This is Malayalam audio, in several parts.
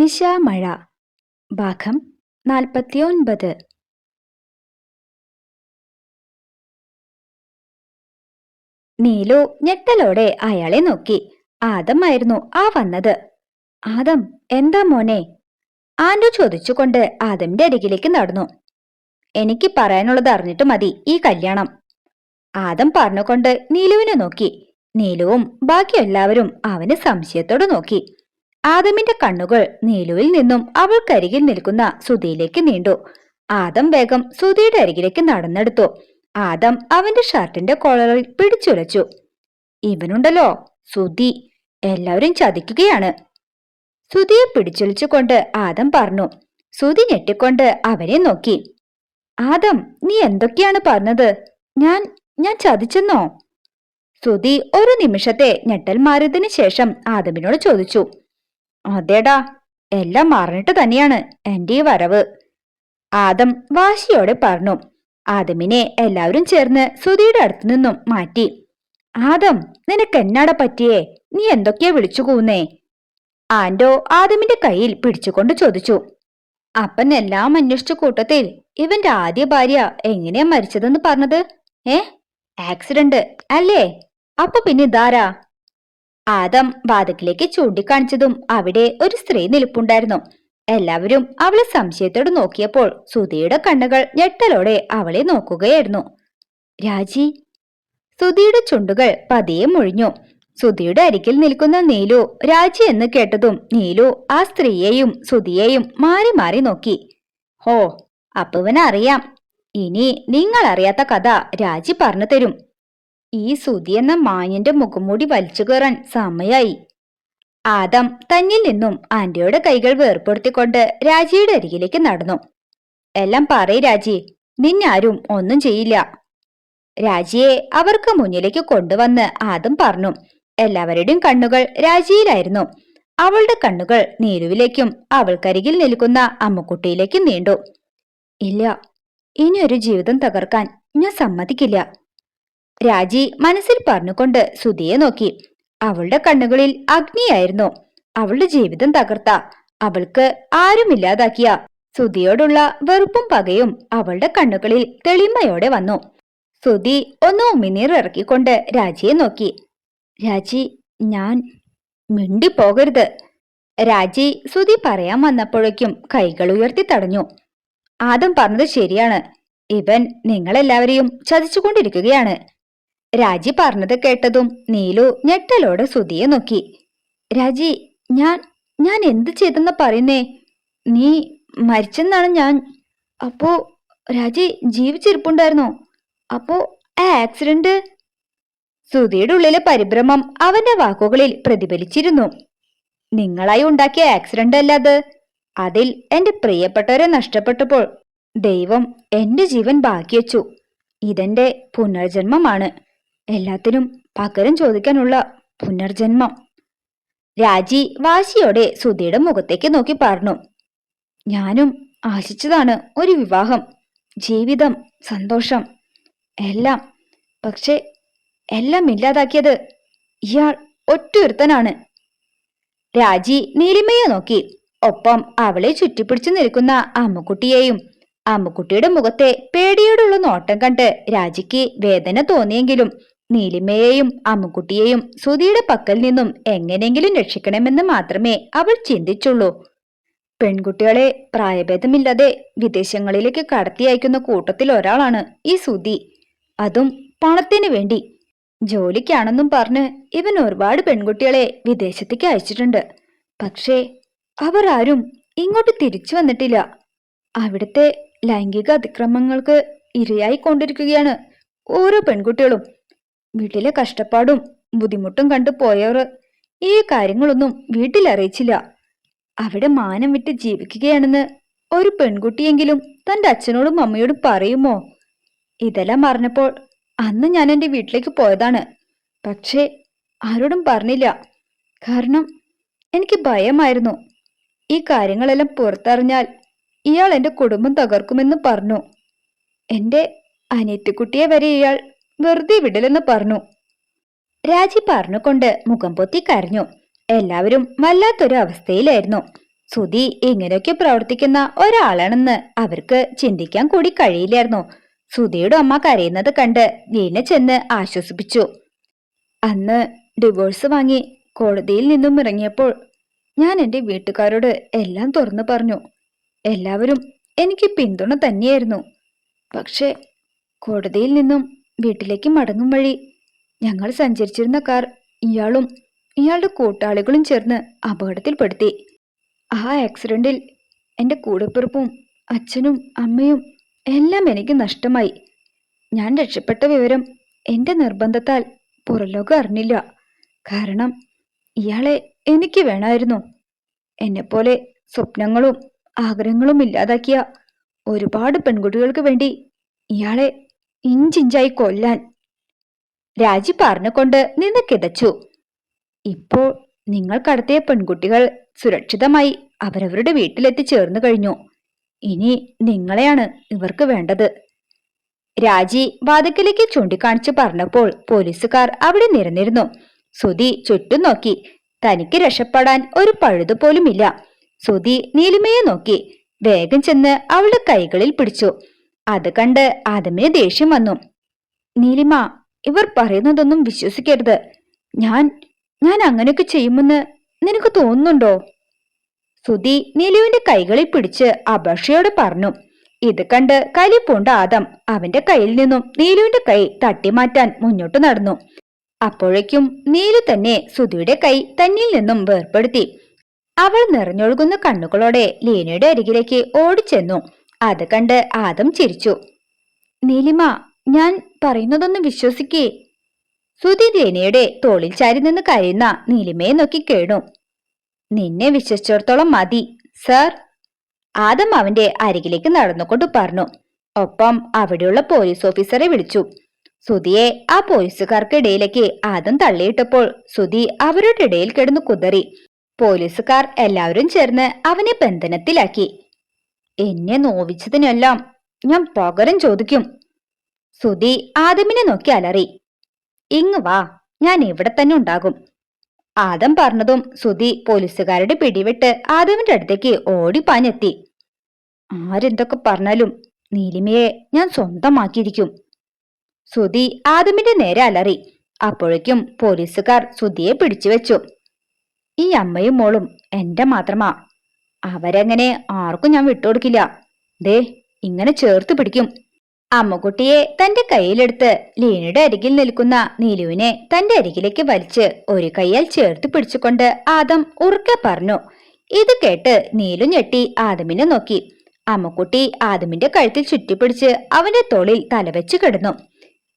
നിശാമഴ ഭാഗം നാൽപ്പത്തിയൊൻപത്. നീലു ഞെട്ടലോടെ അയാളെ നോക്കി. ആദമായിരുന്നു ആ വന്നത്. ആദം എന്താ മോനെ? ആൻഡു ചോദിച്ചുകൊണ്ട് ആദമിന്റെ അരികിലേക്ക് നടന്നു. എനിക്ക് പറയാനുള്ളത് അറിഞ്ഞിട്ട് മതി ഈ കല്യാണം. ആദം പറഞ്ഞുകൊണ്ട് നീലുവിനെ നോക്കി. നീലുവും ബാക്കി എല്ലാവരും അവന് സംശയത്തോടെ നോക്കി. ആദമിന്റെ കണ്ണുകൾ നീലുവിൽ നിന്നും അവൾക്കരികിൽ നിൽക്കുന്ന സുധിയിലേക്ക് നീണ്ടു. ആദം വേഗം സുധിയുടെ അരികിലേക്ക് നടന്നെടുത്തു. ആദം അവന്റെ ഷർട്ടിന്റെ കോളറിൽ പിടിച്ചുലച്ചു. ഇവനുണ്ടല്ലോ സുധി. എല്ലാവരും ചതിക്കുകയാണ്. സുധിയെ പിടിച്ചുലിച്ചുകൊണ്ട് ആദം പറഞ്ഞു. സുധി ഞെട്ടിക്കൊണ്ട് അവനെ നോക്കി. ആദം നീ എന്തൊക്കെയാണ് പറഞ്ഞത്? ഞാൻ ഞാൻ ചതിച്ചെന്നോ? സുധി ഒരു നിമിഷത്തെ ഞെട്ടൽ മാറിയതിനു ശേഷം ആദമിനോട് ചോദിച്ചു. അതേടാ എല്ലാം മറന്നിട്ട് തന്നെയാണ് എന്റെ ഈ വരവ്. ആദം വാശിയോടെ പറഞ്ഞു ആദമിനെ എല്ലാവരും ചേർന്ന് സുധിയുടെ അടുത്തു നിന്നും മാറ്റി. ആദം നിനക്ക് എന്നാടെ പറ്റിയേ? നീ എന്തൊക്കെയാ വിളിച്ചു കൂന്നേ ആൻഡോ ആദമിന്റെ കയ്യിൽ പിടിച്ചുകൊണ്ട് ചോദിച്ചു അപ്പൻ എല്ലാം അന്വേഷിച്ച കൂട്ടത്തിൽ ഇവന്റെ ആദ്യ ഭാര്യ എങ്ങനെയാ മരിച്ചതെന്ന് പറഞ്ഞത്? ഏ? ആക്സിഡന്റ് അല്ലേ? അപ്പൊ പിന്നെ ഇതാരാ? ആദം വാതക്കിലേക്ക് ചൂണ്ടിക്കാണിച്ചതും അവിടെ ഒരു സ്ത്രീ നിൽപ്പുണ്ടായിരുന്നു. എല്ലാവരും അവളെ സംശയത്തോട് നോക്കിയപ്പോൾ സുധിയുടെ കണ്ണുകൾ ഞെട്ടലോടെ അവളെ നോക്കുകയായിരുന്നു. രാജി സുധിയുടെ ചുണ്ടുകൾ പതിയെ മുഴിഞ്ഞു. സുധിയുടെ അരികിൽ നിൽക്കുന്ന നീലു രാജി എന്ന് കേട്ടതും നീലു ആ സ്ത്രീയെയും സുധിയെയും മാറി മാറി നോക്കി. ഹോ അപ്പുവനറിയാം. ഇനി നിങ്ങൾ അറിയാത്ത കഥ രാജി പറഞ്ഞു തരും. ഈ സുതി എന്ന മാഞ്ഞിന്റെ മുഖംമൂടി വലിച്ചു കയറാൻ സമയായി. ആദം തന്നിൽ നിന്നും ആന്റിയുടെ കൈകൾ വേർപ്പെടുത്തിക്കൊണ്ട് രാജിയുടെ അരികിലേക്ക് നടന്നു. എല്ലാം പറയ് രാജി നിന്നാരും ഒന്നും ചെയ്യില്ല. രാജിയെ അവർക്ക് മുന്നിലേക്ക് കൊണ്ടുവന്ന് ആദം പറഞ്ഞു എല്ലാവരുടെയും കണ്ണുകൾ രാജിയിലായിരുന്നു. അവളുടെ കണ്ണുകൾ നീരുവിലേക്കും അവൾക്കരികിൽ നിൽക്കുന്ന അമ്മക്കുട്ടിയിലേക്കും നീണ്ടു. ഇല്ല ഇനി ഒരു ജീവിതം തകർക്കാൻ ഞാൻ സമ്മതിക്കില്ല. രാജി മനസ്സിൽ പറഞ്ഞുകൊണ്ട് സുധിയെ നോക്കി. അവളുടെ കണ്ണുകളിൽ അഗ്നിയായിരുന്നു. അവളുടെ ജീവിതം തകർത്ത. അവൾക്ക് ആരുമില്ലാതാക്കിയ. സുധിയോടുള്ള വെറുപ്പും പകയും അവളുടെ കണ്ണുകളിൽ തെളിമയോടെ വന്നു. സുധി ഒന്ന് ഉമിനീർ ഇറക്കിക്കൊണ്ട് രാജിയെ നോക്കി. രാജി ഞാൻ മിണ്ടിപ്പോകരുത്. രാജി സുധി പറയാൻ വന്നപ്പോഴേക്കും കൈകൾ ഉയർത്തി തടഞ്ഞു. ആദം പറഞ്ഞത് ശരിയാണ്. ഇവൻ നിങ്ങളെല്ലാവരെയും ചതിച്ചുകൊണ്ടിരിക്കുകയാണ്. രാജി പറഞ്ഞത് കേട്ടതും നീലു ഞെട്ടലോടെ സുധിയെ നോക്കി. രാജി ഞാൻ ഞാൻ എന്ത് ചെയ്തെന്ന് പറയുന്നേ? നീ മരിച്ചെന്നാണ് ഞാൻ. അപ്പോ രാജി ജീവിച്ചിരിപ്പുണ്ടായിരുന്നോ? അപ്പോ ആ ആക്സിഡന്റ്? സുധിയുടെ ഉള്ളിലെ പരിഭ്രമം അവന്റെ വാക്കുകളിൽ പ്രതിഫലിച്ചിരുന്നു. നിങ്ങളായി ഉണ്ടാക്കിയ ആക്സിഡന്റ് അല്ലാത് അതിൽ എന്റെ പ്രിയപ്പെട്ടവരെ നഷ്ടപ്പെട്ടപ്പോൾ ദൈവം എന്റെ ജീവൻ ബാക്കി വെച്ചു ഇതെന്റെ പുനർജന്മമാണ്. എല്ലാത്തിനും പകരം ചോദിക്കാനുള്ള പുനർജന്മം. രാജി വാശിയോടെ സുധിയുടെ മുഖത്തേക്ക് നോക്കി പറഞ്ഞു ഞാനും ആശിച്ചതാണ് ഒരു വിവാഹം ജീവിതം സന്തോഷം എല്ലാം. പക്ഷെ എല്ലാം ഇല്ലാതാക്കിയത് ഇയാൾ ഒറ്റൊരുത്തനാണ്. രാജി നീലിമയെ നോക്കി ഒപ്പം അവളെ ചുറ്റിപ്പിടിച്ചു നിൽക്കുന്ന അമ്മുക്കുട്ടിയെയും അമ്മുക്കുട്ടിയുടെ മുഖത്തെ പേടിയോടുള്ള നോട്ടം കണ്ട് രാജിക്ക് വേദന തോന്നിയെങ്കിലും നീലിമയെയും അമ്മുക്കുട്ടിയെയും സുധിയുടെ പക്കൽ നിന്നും എങ്ങനെയെങ്കിലും രക്ഷിക്കണമെന്ന് മാത്രമേ അവൾ ചിന്തിച്ചുള്ളൂ. പെൺകുട്ടികളെ പ്രായഭേദമില്ലാതെ വിദേശങ്ങളിലേക്ക് കടത്തി അയക്കുന്ന കൂട്ടത്തിൽ ഒരാളാണ് ഈ സുധി. അതും പണത്തിന് വേണ്ടി. ജോലിക്കാണെന്നും പറഞ്ഞ് ഇവൻ ഒരുപാട് പെൺകുട്ടികളെ വിദേശത്തേക്ക് അയച്ചിട്ടുണ്ട്. പക്ഷേ അവർ ആരും ഇങ്ങോട്ട് തിരിച്ചു വന്നിട്ടില്ല. അവിടുത്തെ ലൈംഗിക അതിക്രമങ്ങൾക്ക് ഇരയായിക്കൊണ്ടിരിക്കുകയാണ് ഓരോ പെൺകുട്ടികളും. വീട്ടിലെ കഷ്ടപ്പാടും ബുദ്ധിമുട്ടും കണ്ടു പോയവർ ഈ കാര്യങ്ങളൊന്നും വീട്ടിൽ അറിയിച്ചില്ല. അവിടെ മാനം വിട്ട് ജീവിക്കുകയാണെന്ന് ഒരു പെൺകുട്ടിയെങ്കിലും തന്റെ അച്ഛനോടും അമ്മയോടും പറയുമോ? ഇതെല്ലാം അറിഞ്ഞപ്പോൾ അന്ന് ഞാൻ എന്റെ വീട്ടിലേക്ക് പോയതാണ്. പക്ഷേ ആരോടും പറഞ്ഞില്ല. കാരണം എനിക്ക് ഭയമായിരുന്നു. ഈ കാര്യങ്ങളെല്ലാം പുറത്തറിഞ്ഞാൽ ഇയാൾ എന്റെ കുടുംബം തകർക്കുമെന്ന് പറഞ്ഞു. എന്റെ അനിയത്തിക്കുട്ടിയെ വരെ ഇയാൾ വെറുതെ വിടലെന്ന് പറഞ്ഞു. രാജി പറഞ്ഞുകൊണ്ട് മുഖം പൊത്തി കരഞ്ഞു. എല്ലാവരും വല്ലാത്തൊരു അവസ്ഥയിലായിരുന്നു സുധി ഇങ്ങനെയൊക്കെ പ്രവർത്തിക്കുന്ന ഒരാളാണെന്ന് അവർക്ക് ചിന്തിക്കാൻ കൂടി കഴിയില്ലായിരുന്നു. സുധിയുടെ അമ്മ കരയുന്നത് കണ്ട് ലീന ചെന്ന് ആശ്വസിപ്പിച്ചു. അന്ന് ഡിവോഴ്സ് വാങ്ങി കോടതിയിൽ നിന്നും ഇറങ്ങിയപ്പോൾ ഞാൻ എന്റെ വീട്ടുകാരോട് എല്ലാം തുറന്നു പറഞ്ഞു. എല്ലാവരും എനിക്ക് പിന്തുണ തന്നെയായിരുന്നു. പക്ഷേ കോടതിയിൽ നിന്നും വീട്ടിലേക്ക് മടങ്ങും വഴി. ഞങ്ങൾ സഞ്ചരിച്ചിരുന്ന കാർ ഇയാളും ഇയാളുടെ കൂട്ടാളികളും ചേർന്ന് അപകടത്തിൽപ്പെടുത്തി. ആ ആക്സിഡന്റിൽ എന്റെ കൂടപ്പിറപ്പും അച്ഛനും അമ്മയും എല്ലാം എനിക്ക് നഷ്ടമായി. ഞാൻ രക്ഷപ്പെട്ട വിവരം എന്റെ നിർബന്ധത്താൽ പുറലോകം അറിഞ്ഞില്ല. കാരണം ഇയാളെ എനിക്ക് വേണമായിരുന്നു. എന്നെപ്പോലെ സ്വപ്നങ്ങളും ആഗ്രഹങ്ങളും ഇല്ലാതാക്കിയ ഒരുപാട് പെൺകുട്ടികൾക്ക് വേണ്ടി ഇയാളെ ഇഞ്ചിഞ്ചായി കൊല്ലാൻ. രാജി പറഞ്ഞുകൊണ്ട് നിന്ന് കിതച്ചു. ഇപ്പോൾ നിങ്ങൾ കടത്തിയ പെൺകുട്ടികൾ സുരക്ഷിതമായി അവരവരുടെ വീട്ടിലെത്തി ചേർന്നു കഴിഞ്ഞു. ഇനി നിങ്ങളെയാണ് ഇവർക്ക് വേണ്ടത്. രാജി വാതിക്കലേക്ക് ചൂണ്ടിക്കാണിച്ചു പറഞ്ഞപ്പോൾ പോലീസുകാർ അവിടെ നിരന്നിരുന്നു. സുധി ചുറ്റും നോക്കി. തനിക്ക് രക്ഷപ്പെടാൻ ഒരു പഴുതു പോലുമില്ല. സുധി നീലിമയെ നോക്കി. വേഗം ചെന്ന് അവളുടെ കൈകളിൽ പിടിച്ചു. അത് കണ്ട് ആദമിന് ദേഷ്യം വന്നു. നീലിമ ഇവർ പറയുന്നതൊന്നും വിശ്വസിക്കരുത്. ഞാൻ ഞാൻ അങ്ങനെയൊക്കെ ചെയ്യുമെന്ന് നിനക്ക് തോന്നുന്നുണ്ടോ? സുധി നീലുവിന്റെ കൈകളിൽ പിടിച്ച് അപേക്ഷയോട് പറഞ്ഞു. ഇത് കണ്ട് കലിപ്പൂണ്ട ആദം. അവന്റെ കയ്യിൽ നിന്നും നീലുവിന്റെ കൈ തട്ടിമാറ്റാൻ മുന്നോട്ട് നടന്നു. അപ്പോഴേക്കും നീലു തന്നെ സുധിയുടെ കൈ തന്നിൽ നിന്നും വേർപ്പെടുത്തി. അവൾ നിറഞ്ഞൊഴുകുന്ന കണ്ണുകളോടെ ലീനയുടെ അരികിലേക്ക് ഓടിച്ചെന്നു. അത് കണ്ട് ആദം ചിരിച്ചു. നീലിമ ഞാൻ പറയുന്നതൊന്ന് വിശ്വസിക്കേ. സുധി ദേനയുടെ തോളിൽ ചാരി നിന്ന് കരയുന്ന നീലിമയെ നോക്കി കേണു. നിന്നെ വിശ്വസിച്ചിടത്തോളം മതി സർ. ആദം അവന്റെ അരികിലേക്ക് നടന്നുകൊണ്ട് പറഞ്ഞു. ഒപ്പം അവിടെയുള്ള പോലീസ് ഓഫീസറെ വിളിച്ചു. സുധിയെ ആ പോലീസുകാർക്കിടയിലേക്ക് ആദം തള്ളിയിട്ടപ്പോൾ സുധി അവരുടെ ഇടയിൽ കിടന്നു കുതറി. പോലീസുകാർ എല്ലാവരും ചേർന്ന് അവനെ ബന്ധനത്തിലാക്കി. എന്നെ നോവിച്ചതിനെല്ലാം ഞാൻ പകരം ചോദിക്കും. സുധി ആദമിനെ നോക്കി അലറി. ഇങ് വാ ഞാൻ ഇവിടെ തന്നെ ഉണ്ടാകും. ആദം പറഞ്ഞതും സുധി പോലീസുകാരുടെ പിടിവിട്ട് ആദമിന്റെ അടുത്തേക്ക് ഓടി പാഞ്ഞെത്തി ആരെന്തൊക്കെ പറഞ്ഞാലും നീലിമയെ ഞാൻ സ്വന്തമാക്കിയിരിക്കും. സുധി ആദമിന്റെ നേരെ അലറി. അപ്പോഴേക്കും പോലീസുകാർ സുധിയെ പിടിച്ചു വെച്ചു ഈ അമ്മയും മോളും എന്റെ മാത്രമാ. അവരെങ്ങനെ ആർക്കും ഞാൻ വിട്ടുകൊടുക്കില്ല. ദേ ഇങ്ങനെ ചേർത്ത് പിടിക്കും. അമ്മക്കുട്ടിയെ തന്റെ കയ്യിലെടുത്ത് ലീനയുടെ അരികിൽ നിൽക്കുന്ന നീലുവിനെ തന്റെ അരികിലേക്ക് വലിച്ച് ഒരു കൈയാൽ ചേർത്ത് പിടിച്ചുകൊണ്ട് ആദം ഉറക്കെ പറഞ്ഞു. ഇത് കേട്ട് നീലു ഞെട്ടി ആദമിനെ നോക്കി. അമ്മക്കുട്ടി ആദമിന്റെ കഴുത്തിൽ ചുറ്റിപ്പിടിച്ച് അവന്റെ തോളിൽ തലവെച്ച് കിടന്നു.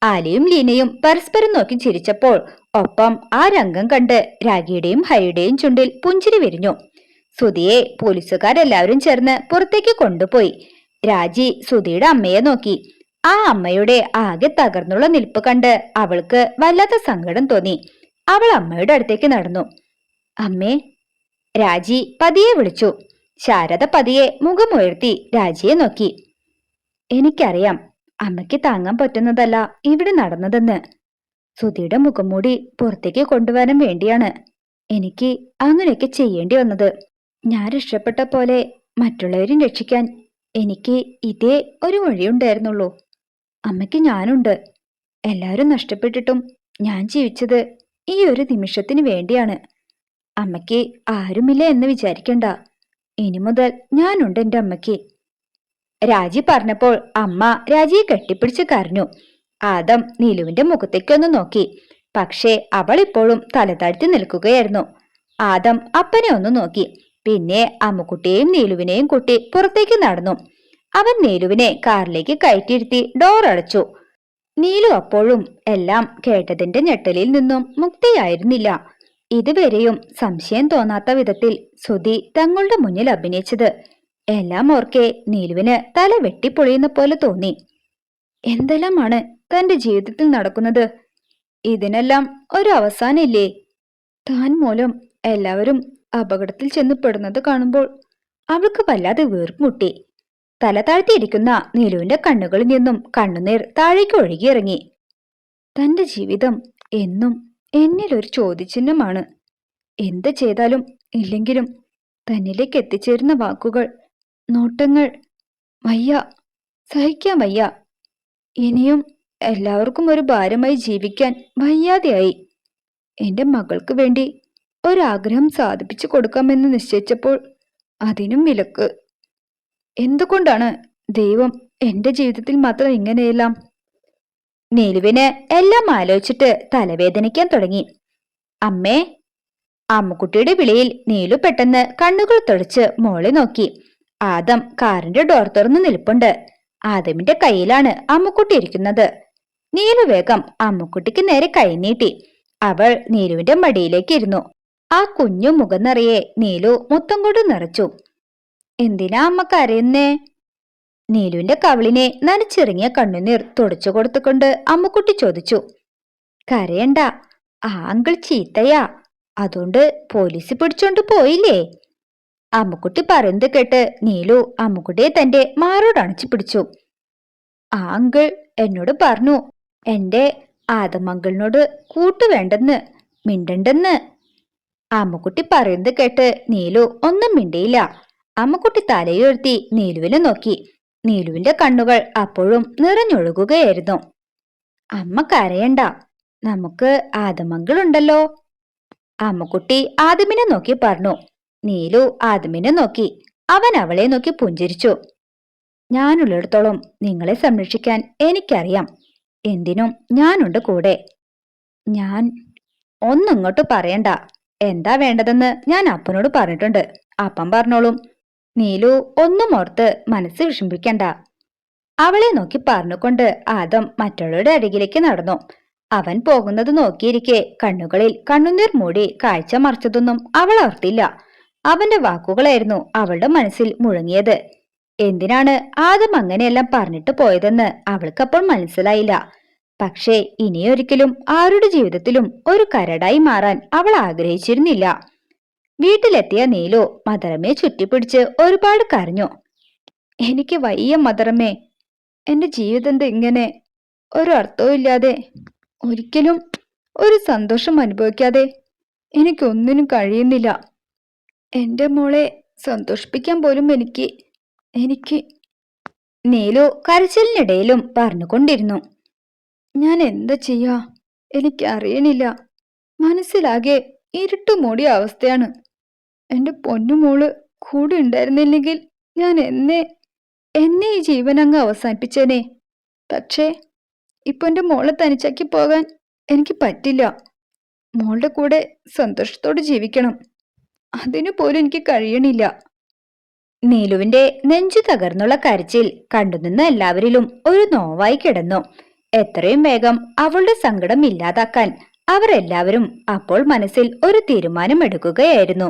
ആലയും ലീനയും പരസ്പരം നോക്കി ചിരിച്ചപ്പോൾ ഒപ്പം ആ രംഗം കണ്ട് രാഗിയുടെയും ഹരിയുടെയും ചുണ്ടിൽ പുഞ്ചിരി വിരിഞ്ഞു. സുധിയെ പോലീസുകാരെല്ലാവരും ചേർന്ന് പുറത്തേക്ക് കൊണ്ടുപോയി. രാജി സുധിയുടെ അമ്മയെ നോക്കി. ആ അമ്മയുടെ ആകെ തകർന്നുള്ള നിൽപ്പ് കണ്ട് അവൾക്ക് വല്ലാത്ത സങ്കടം തോന്നി. അവൾ അമ്മയുടെ അടുത്തേക്ക് നടന്നു. അമ്മേ രാജി പതിയെ വിളിച്ചു. ശാരദ പതിയെ മുഖമുയർത്തി രാജിയെ നോക്കി. എനിക്കറിയാം അമ്മയ്ക്ക് താങ്ങാൻ പറ്റുന്നതല്ല ഇവിടെ നടന്നതെന്ന്. സുധിയുടെ മുഖംമൂടി പുറത്തേക്ക് കൊണ്ടുവരാൻ വേണ്ടിയാണ് എനിക്ക് അങ്ങനെയൊക്കെ ചെയ്യേണ്ടി വന്നത്. ഞാൻ രക്ഷപ്പെട്ട പോലെ മറ്റുള്ളവരും രക്ഷിക്കാൻ എനിക്ക് ഇതേ ഒരു വഴിയുണ്ടായിരുന്നുള്ളൂ അമ്മയ്ക്ക് ഞാനുണ്ട്. എല്ലാവരും നഷ്ടപ്പെട്ടിട്ടും ഞാൻ ജീവിച്ചത് ഈ ഒരു നിമിഷത്തിന് വേണ്ടിയാണ്. അമ്മയ്ക്ക് ആരുമില്ല എന്ന് വിചാരിക്കണ്ട. ഇനി മുതൽ ഞാനുണ്ട് എന്റെ അമ്മയ്ക്ക്. രാജി പറഞ്ഞപ്പോൾ അമ്മ രാജിയെ കെട്ടിപ്പിടിച്ച് കരഞ്ഞു. ആദം നീലുവിന്റെ മുഖത്തേക്കൊന്ന് നോക്കി. പക്ഷേ അവൾ ഇപ്പോഴും തലതാഴ്ത്തി നിൽക്കുകയായിരുന്നു. ആദം അപ്പനെ ഒന്ന് നോക്കി. പിന്നെ അമ്മുക്കുട്ടിയെയും നീലുവിനെയും കുട്ടി പുറത്തേക്ക് നടന്നു. അവൻ നീലുവിനെ കാറിലേക്ക് കയറ്റിയിരുത്തി ഡോർ അടച്ചു. നീലു അപ്പോഴും എല്ലാം കേട്ടതിന്റെ ഞെട്ടലിൽ നിന്നും മുക്തിയായിരുന്നില്ല. ഇതുവരെയും സംശയം തോന്നാത്ത വിധത്തിൽ സുധി തങ്ങളുടെ മുന്നിൽ അഭിനയിച്ചത്. എല്ലാം ഓർക്കെ നീലുവിന് തല വെട്ടിപ്പൊളിയുന്ന പോലെ തോന്നി. എന്തെല്ലാമാണ് തന്റെ ജീവിതത്തിൽ നടക്കുന്നത്? ഇതിനെല്ലാം ഒരു അവസാനമില്ലേ? താൻ മൂലം എല്ലാവരും അപകടത്തിൽ ചെന്നപ്പെടുന്നത് കാണുമ്പോൾ അവൾക്ക് വല്ലാതെ വീർമുട്ടി തല താഴ്ത്തിയിരിക്കുന്ന നീലുവിന്റെ കണ്ണുകളിൽ നിന്നും കണ്ണുനീർ താഴേക്ക് ഒഴുകിയിറങ്ങി. തന്റെ ജീവിതം എന്നും എന്നിൽ ഒരു ചോദ്യചിഹ്നമാണ്. എന്ത് ചെയ്താലും ഇല്ലെങ്കിലും തന്നിലേക്ക് എത്തിച്ചേരുന്ന വാക്കുകൾ നോട്ടങ്ങൾ വയ്യ സഹിക്കാൻ വയ്യ. ഇനിയും എല്ലാവർക്കും ഒരു ഭാരമായി ജീവിക്കാൻ വയ്യാതെയായി. എന്റെ മകൾക്ക് വേണ്ടി ഒരാഗ്രഹം സാധിപ്പിച്ചു കൊടുക്കാമെന്ന് നിശ്ചയിച്ചപ്പോൾ അതിനും വിലക്ക്. എന്തുകൊണ്ടാണ് ദൈവം എന്റെ ജീവിതത്തിൽ മാത്രം ഇങ്ങനെയെല്ലാം? നിലുവിന് എല്ലാം ആലോചിച്ചിട്ട് തലവേദനിക്കാൻ തുടങ്ങി. അമ്മേ അമ്മുക്കുട്ടിയുടെ വിളിയിൽ നീലു പെട്ടെന്ന് കണ്ണുകൾ തുടച്ച് മോളെ നോക്കി. ആദം കാറിന്റെ ഡോർ തുറന്ന് നിൽപ്പുണ്ട്. ആദമിന്റെ കയ്യിലാണ് അമ്മുക്കുട്ടി ഇരിക്കുന്നത്. നീലു വേഗം അമ്മുക്കുട്ടിക്ക് നേരെ കൈനീട്ടി അവൾ നീലുവിന്റെ മടിയിലേക്ക് ഇരുന്നു. ആ കുഞ്ഞു മുഖം നിറയെ നീലു മുത്തം കൊണ്ട് നിറച്ചു. എന്തിനാ അമ്മ കരയുന്നേ? നീലുവിന്റെ കവിളിനെ നനച്ചിറങ്ങിയ കണ്ണുനീർ തുടച്ചു കൊടുത്തുകൊണ്ട് അമ്മക്കുട്ടി ചോദിച്ചു. കരയണ്ട ആ അങ്കിൾ ചീത്തയാ. അതുകൊണ്ട് പോലീസ് പിടിച്ചോണ്ട് പോയില്ലേ? അമ്മക്കുട്ടി പറയുന്നത് കേട്ട് നീലു അമ്മക്കുട്ടിയെ തന്റെ മാറോട് അണച്ചു പിടിച്ചു. ആ അങ്കിൾ എന്നോട് പറഞ്ഞു എന്റെ ആദമങ്കിളിനോട് കൂട്ടു വേണ്ടെന്ന് മിണ്ടണ്ടെന്ന് അമ്മുക്കുട്ടി പറയുന്നത് കേട്ട് നീലു ഒന്നും മിണ്ടിയില്ല. അമ്മുക്കുട്ടി തലയുയർത്തി നീലുവിനെ നോക്കി. നീലുവിന്റെ കണ്ണുകൾ അപ്പോഴും നിറഞ്ഞൊഴുകുകയായിരുന്നു. അമ്മ കരയണ്ട. നമുക്ക് ആദമങ്കിളുണ്ടല്ലോ അമ്മുക്കുട്ടി ആദമിനെ നോക്കി പറഞ്ഞു. നീലു ആദമിനെ നോക്കി. അവൻ അവളെ നോക്കി പുഞ്ചിരിച്ചു. ഞാനുള്ളിടത്തോളം നിങ്ങളെ സംരക്ഷിക്കാൻ എനിക്കറിയാം. എന്തിനും ഞാനുണ്ട് കൂടെ. ഞാൻ ഒന്നിങ്ങോട്ട് പറയണ്ട. എന്താ വേണ്ടതെന്ന് ഞാൻ അപ്പനോട് പറഞ്ഞിട്ടുണ്ട്. അപ്പൻ പറഞ്ഞോളും. നീലു ഒന്നും ഓർത്ത് മനസ്സ് വിഷമിപ്പിക്കണ്ട. അവളെ നോക്കി പറഞ്ഞുകൊണ്ട് ആദം മറ്റുള്ളവരുടെ അരികിലേക്ക് നടന്നു. അവൻ പോകുന്നത് നോക്കിയിരിക്കെ കണ്ണുകളിൽ കണ്ണുനീർ മൂടി കാഴ്ച മറിച്ചതൊന്നും അവൾ ഓർത്തില്ല. അവന്റെ വാക്കുകളായിരുന്നു അവളുടെ മനസ്സിൽ മുഴങ്ങിയത്. എന്തിനാണ് ആദം അങ്ങനെയെല്ലാം പറഞ്ഞിട്ട് പോയതെന്ന് അവൾക്കപ്പോൾ മനസ്സിലായില്ല. പക്ഷേ ഇനിയൊരിക്കലും ആരുടെ ജീവിതത്തിലും ഒരു കരടായി മാറാൻ അവൾ ആഗ്രഹിച്ചിരുന്നില്ല. വീട്ടിലെത്തിയ നീലു മദറമ്മയെ ചുറ്റിപ്പിടിച്ച് ഒരുപാട് കരഞ്ഞു. എനിക്ക് വയ്യ മദറമ്മേ എന്റെ ജീവിതം ഇങ്ങനെ ഒരു അർത്ഥവും ഇല്ലാതെ ഒരിക്കലും ഒരു സന്തോഷം അനുഭവിക്കാതെ എനിക്കൊന്നിനും കഴിയുന്നില്ല. എന്റെ മോളെ സന്തോഷിപ്പിക്കാൻ പോലും എനിക്ക് എനിക്ക് നീലു കരച്ചിലിനിടയിലും പറഞ്ഞുകൊണ്ടിരുന്നു. ഞാൻ എന്താ ചെയ്യാ? എനിക്കറിയണില്ല. മനസ്സിലാകെ ഇരുട്ടു മൂടിയ അവസ്ഥയാണ്. എന്റെ പൊന്നുമോൾ കൂടെ ഉണ്ടായിരുന്നില്ലെങ്കിൽ ഞാൻ എന്നെ എന്നെ ഈ ജീവൻ അങ്ങ് അവസാനിപ്പിച്ചേനെ. പക്ഷേ ഇപ്പൊ എന്റെ മോളെ തനിച്ചാക്കി പോകാൻ എനിക്ക് പറ്റില്ല. മോളുടെ കൂടെ സന്തോഷത്തോടെ ജീവിക്കണം. അതിനു പോലും എനിക്ക് കഴിയണില്ല. നീലുവിന്റെ നെഞ്ചു തകർന്നുള്ള കരച്ചിൽ കണ്ടുനിന്ന എല്ലാവരിലും ഒരു നോവായി കിടന്നു. എത്രയും വേഗം അവളുടെ സങ്കടം ഇല്ലാതാക്കാൻ അവരെല്ലാവരും അപ്പോൾ മനസ്സിൽ ഒരു തീരുമാനം എടുക്കുകയായിരുന്നു